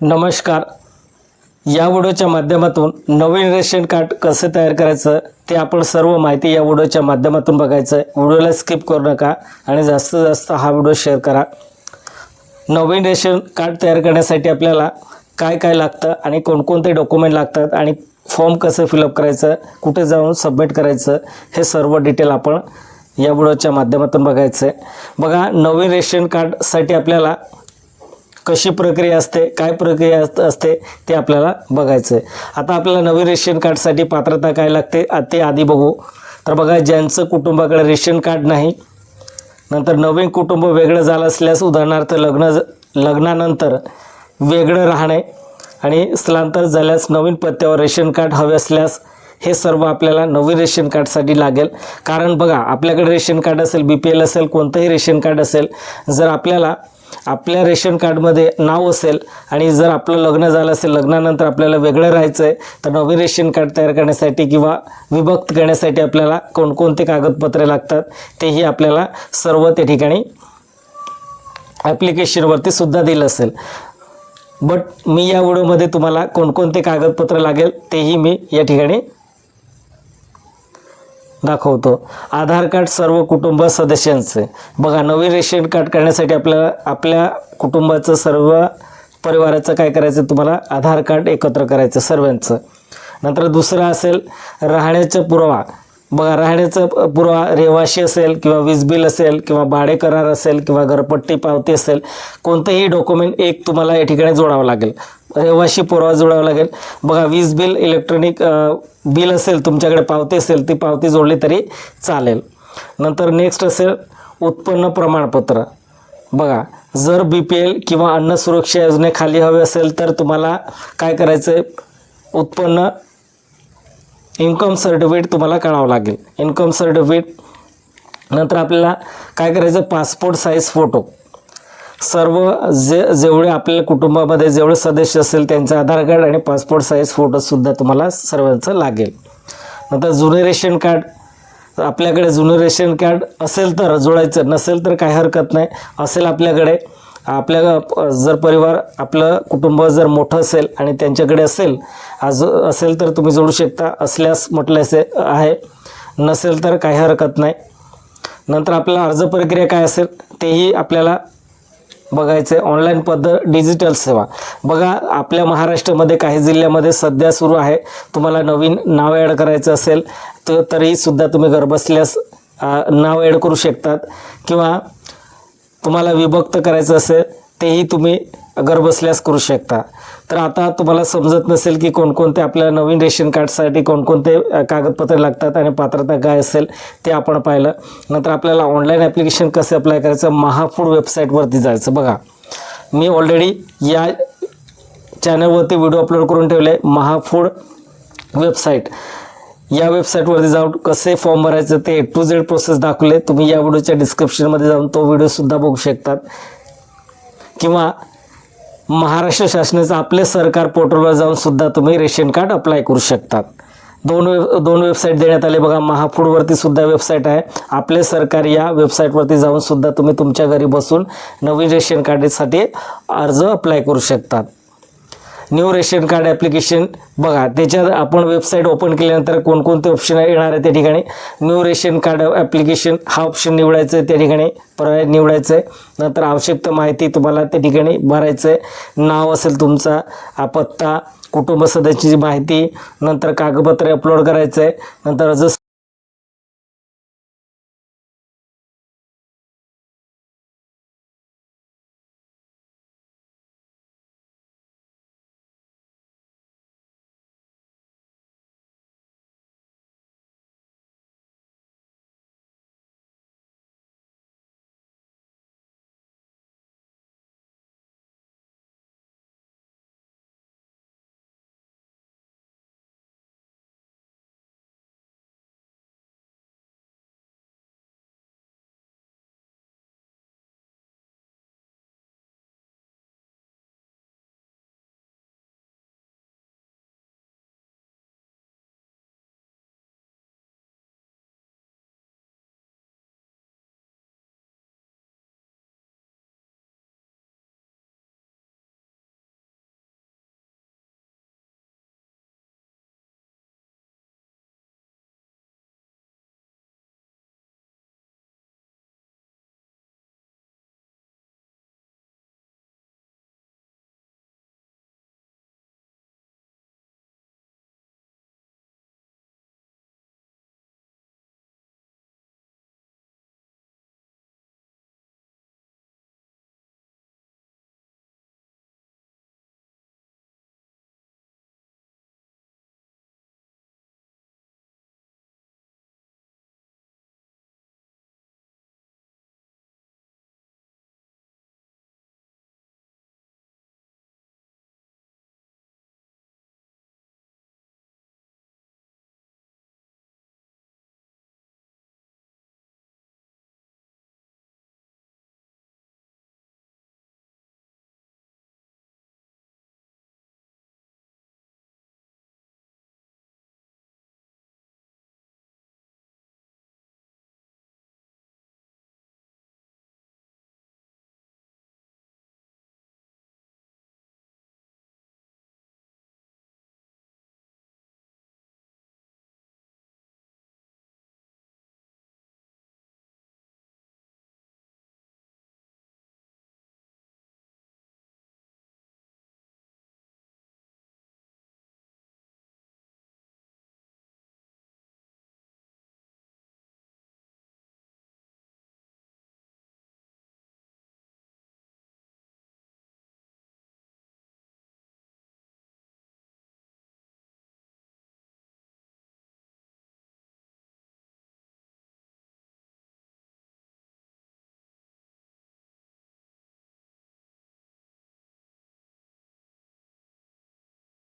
नमस्कार. या व्हिडिओच्या माध्यमातून नवीन रेशन कार्ड कसं तयार करायचं ते आपण सर्व माहिती या व्हिडिओच्या माध्यमातून बघायचं आहे व्हिडिओला स्किप करू नका आणि जास्तीत जास्त हा व्हिडिओ शेअर करा. नवीन रेशन कार्ड तयार करण्यासाठी आपल्याला काय काय लागतं आणि कोणकोणते डॉक्युमेंट लागतात आणि फॉर्म कसं फिलअप करायचं कुठे जाऊन सबमिट करायचं हे सर्व डिटेल आपण या व्हिडिओच्या माध्यमातून बघायचं आहे बघा नवीन रेशन कार्डसाठी आपल्याला कशी प्रक्रिया असते काय प्रक्रिया अस- असते ते आपल्याला बघायचं आहे आता आपल्याला नवीन रेशन कार्डसाठी पात्रता काय लागते ते आधी बघू. तर बघा ज्यांचं कुटुंबाकडे रेशन कार्ड नाही नंतर नवीन कुटुंब वेगळं झालं असल्यास उदाहरणार्थ लग्न ज- लग्नानंतर वेगळं राहणे आणि स्थलांतर झाल्यास नवीन पत्त्यावर रेशन कार्ड हवे असल्यास हे सर्व आपल्याला नवीन रेशन कार्डसाठी लागेल. कारण बघा आपल्याकडे रेशन कार्ड असेल बी पी एल असेल कोणतंही रेशन कार्ड असेल जर आपल्याला आपल्या रेशन कार्डमध्ये नाव असेल आणि जर आपलं लग्न झालं असेल लग्नानंतर आपल्याला वेगळं राहायचं आहे तर नवीन रेशन कार्ड तयार करण्यासाठी किंवा विभक्त करण्यासाठी आपल्याला कोणकोणते कागदपत्रे लागतात तेही आपल्याला सर्व त्या ठिकाणी ॲप्लिकेशनवरती सुद्धा दिलं असेल. बट मी या व्हिडिओमध्ये तुम्हाला कोणकोणते कागदपत्र लागेल तेही मी या ठिकाणी दाखवतो. आधार कार्ड सर्व कुटुंब सदस्यांचं. बघा नवीन रेशन कार्ड करण्यासाठी आपल्याला आपल्या कुटुंबाचं सर्व परिवाराचं काय करायचं? तुम्हाला आधार कार्ड एकत्र करायचं सर्वांचं. नंतर दुसरं असेल राहण्याचा पुरावा. बघा राहण्याचा पुरावा रहिवाशी असेल किंवा वीज बिल असेल किंवा भाडे करार असेल किंवा घरपट्टी पावती असेल कोणतंही डॉक्युमेंट एक तुम्हाला या ठिकाणी जोडावं लागेल. रहिवाशी पुरावा जोडावा लागेल. बघा वीज बिल इलेक्ट्रॉनिक बिल असेल तुमच्याकडे पावती असेल ती पावती जोडली तरी चालेल. नंतर नेक्स्ट असेल उत्पन्न प्रमाणपत्र. बघा जर बी पी एल किंवा अन्न सुरक्षा योजनेखाली हवे असेल तर तुम्हाला काय करायचं आहे उत्पन्न इन्कम सर्टिफिकेट तुम्हाला काढावं लागेल. इन्कम सर्टिफिकेट नंतर आपल्याला काय करायचं? पासपोर्ट साईज फोटो सर्व जे जेवढे आपल्या कुटुंबामध्ये जेवढे सदस्य असेल त्यांचं आधार कार्ड आणि पासपोर्ट साईज फोटोसुद्धा तुम्हाला सर्वांचं लागेल. नंतर जुने रेशन कार्ड आपल्याकडे जुनं रेशन कार्ड असेल तर जोडायचं नसेल तर काही हरकत नाही. असेल आपल्याकडे आपल्या जर परिवार आपलं कुटुंब जर मोठं असेल आणि त्यांच्याकडे असेल आज असेल तर तुम्ही जोडू शकता असल्यास म्हटलं असे आहे. नसेल तर काही हरकत नाही. नंतर आपल्याला अर्ज प्रक्रिया काय असेल तेही आपल्याला बघायचं आहे ऑनलाईन पद्धत डिजिटल सेवा. बघा आपल्या महाराष्ट्रामध्ये काही जिल्ह्यामध्ये सध्या सुरू आहे. तुम्हाला नवीन नाव ॲड करायचं असेल तर तरीसुद्धा तुम्ही घरबसल्यास नाव ॲड करू शकतात. किंवा तुम्हाला विभक्त करायचं असेल तेही तुम्ही घरबसल्यास करू शकता. तर आता तुम्हाला समजत नसेल की कोणकोणते आपल्याला नवीन रेशन कार्डसाठी कोणकोणते अ, कागदपत्रे लागतात आणि पात्रता काय असेल ते आपण पाहिलं. नंतर आपल्याला ऑनलाईन ॲप्लिकेशन कसं अप्लाय करायचं महाफूड वेबसाईटवरती जायचं. बघा मी ऑलरेडी या चॅनलवरती व्हिडिओ अपलोड करून ठेवले महाफूड वेबसाईट या वेबसाईटवरती जाऊन कसे फॉर्म भरायचं ते ए टू झेड प्रोसेस दाखवले. तुम्ही या व्हिडिओच्या डिस्क्रिप्शनमध्ये जाऊन तो व्हिडिओसुद्धा बघू शकतात. किंवा महाराष्ट्र शासनाचं आपले सरकार पोर्टलवर जाऊन सुद्धा तुम्ही रेशन कार्ड अप्लाय करू शकतात दोन वेब दोन वेबसाईट देण्यात आले बघा महाफूडवरती सुद्धा वेबसाईट आहे. आपले सरकार या वेबसाईटवरती जाऊन सुद्धा तुम्ही तुमच्या घरी बसून नवीन रेशन कार्डसाठी अर्ज अप्लाय करू शकतात न्यू रेशन कार्ड ॲप्लिकेशन बघा त्याच्यात आपण वेबसाईट ओपन केल्यानंतर कोणकोणते ऑप्शन येणार आहे त्या ठिकाणी? न्यू रेशन कार्ड ॲप्लिकेशन हा ऑप्शन निवडायचं आहे त्या ठिकाणी. पर्याय निवडायचं आहे. नंतर आवश्यक माहिती तुम्हाला त्या ठिकाणी भरायचं आहे नाव असेल तुमचा पत्ता कुटुंब सदस्याची माहिती नंतर कागदपत्रे अपलोड करायचं आहे नंतर जसं